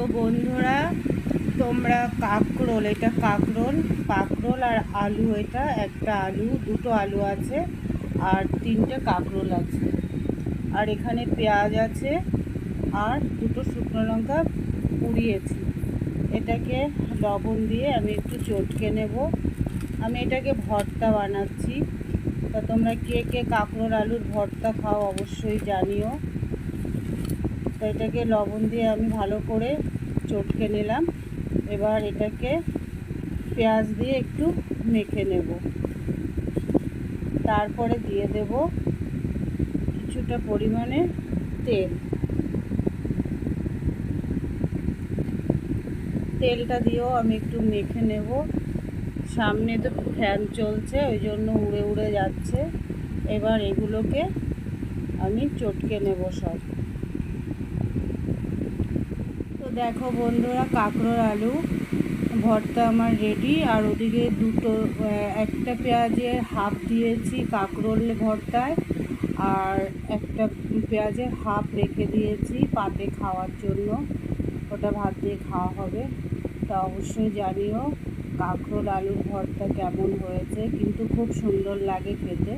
তো বন্ধুরা, তোমরা কাঁকরোল, এটা কাঁকরোল কাঁকরোল আর আলু, এটা একটা আলু, দুটো আলু আছে আর তিনটে কাঁকরোল আছে। আর এখানে পেঁয়াজ আছে আর দুটো শুকনো লঙ্কা পুড়িয়েছি। এটাকে লবণ দিয়ে আমি একটু চটকে নেব। আমি এটাকে ভর্তা বানাচ্ছি। তা তোমরা কে কে কাঁকরোল, আলুর ভর্তা খাও অবশ্যই জানিও। তো এটাকে লবণ দিয়ে আমি ভালো করে চটকে নিলাম। এবার এটাকে পেঁয়াজ দিয়ে একটু মেখে নেব। তারপরে দিয়ে দেব কিছুটা পরিমাণে তেল। তেলটা দিয়েও আমি একটু মেখে নেব। সামনে তো ফ্যান চলছে, ওই জন্য উড়ে উড়ে যাচ্ছে। এবার এগুলোকে আমি চটকে নেব সব। দেখো বন্ধুরা কাঁকড়োর আলু, ভর্তা আমার রেডি আর ওদিকে দুটো একটা পেঁয়াজের হাফ দিয়েছি কাঁকরোল ভর্তায়, আর একটা পেঁয়াজের হাফ রেখে দিয়েছি পাতে খাওয়ার জন্য। ওটা ভাত দিয়ে খাওয়া হবে। তা অবশ্যই জানিও কাঁকরোল আলুর ভর্তা কেমন হয়েছে, কিন্তু খুব সুন্দর লাগে খেতে।